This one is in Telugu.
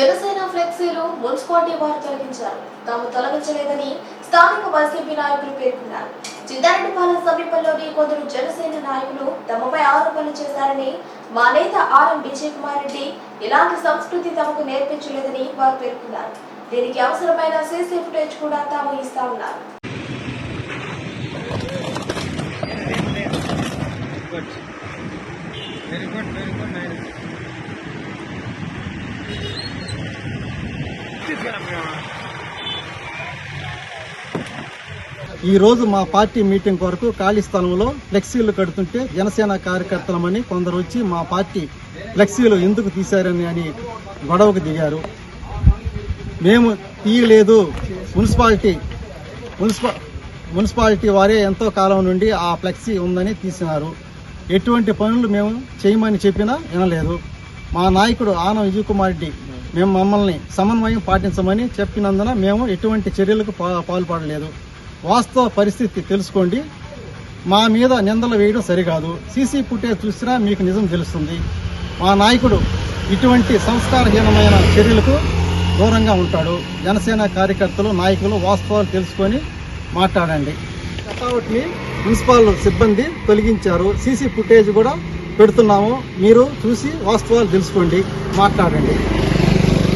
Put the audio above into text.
జనసేన ఫ్లెక్సీలు మున్సిపాలిటీ వారు తొలగించారు. తాము తొలగించలేదని స్థానిక వైసీపీ నాయకులు పేర్కొన్నారు. చిన్నారెడ్డిపాలెం సమీపంలోని కొందరు జనసేన నాయకులు తమపై ఆరోపణలు చేశారని మా నేత ఆర్ఎం విజయ్ కుమార్ రెడ్డి ఇలాంటి సంస్కృతి తమకు నేర్పించలేదని వారు పేర్కొన్నారు. దీనికి అవసరమైన సీసీ ఫుటేజ్ కూడా తాము ఇస్తా ఉన్నారు వెరీ గుడ్ వెరీ గుడ్ ఈరోజు ఈ రోజు మా పార్టీ మీటింగ్ కొరకు ఖాళీ స్థలంలో ఫ్లెక్సీలు కడుతుంటే జనసేన కార్యకర్తలమని కొందరు వచ్చి మా పార్టీ ఫ్లెక్సీలు ఎందుకు తీశారని అని గొడవకు దిగారు. మేము తీయలేదు. మున్సిపాలిటీ మున్సిపా మున్సిపాలిటీ వారే ఎంతో కాలం నుండి ఆ ఫ్లెక్సీ ఉందని తీసినారు. ఎటువంటి పనులు మేము చేయమని చెప్పినా వినలేదు. మా నాయకుడు ఆనం విజయ్ కుమార్ రెడ్డి మేము మమ్మల్ని సమన్వయం పాటించమని చెప్పినందున మేము ఎటువంటి చర్యలకు పాల్పడలేదు. వాస్తవ పరిస్థితి తెలుసుకోండి. మా మీద నిందలు వేయడం సరికాదు. సీసీ ఫుటేజ్ చూసినా మీకు నిజం తెలుస్తుంది. మా నాయకుడు ఇటువంటి సంస్కారహీనమైన చర్యలకు దూరంగా ఉంటాడు. జనసేన కార్యకర్తలు నాయకులు వాస్తవాలు తెలుసుకొని మాట్లాడండి. కటౌట్ని మున్సిపల్ సిబ్బంది తొలగించారు. సీసీ ఫుటేజ్ కూడా పెడుతున్నాము. మీరు చూసి వాస్తవాలు తెలుసుకోండి. మాట్లాడండి.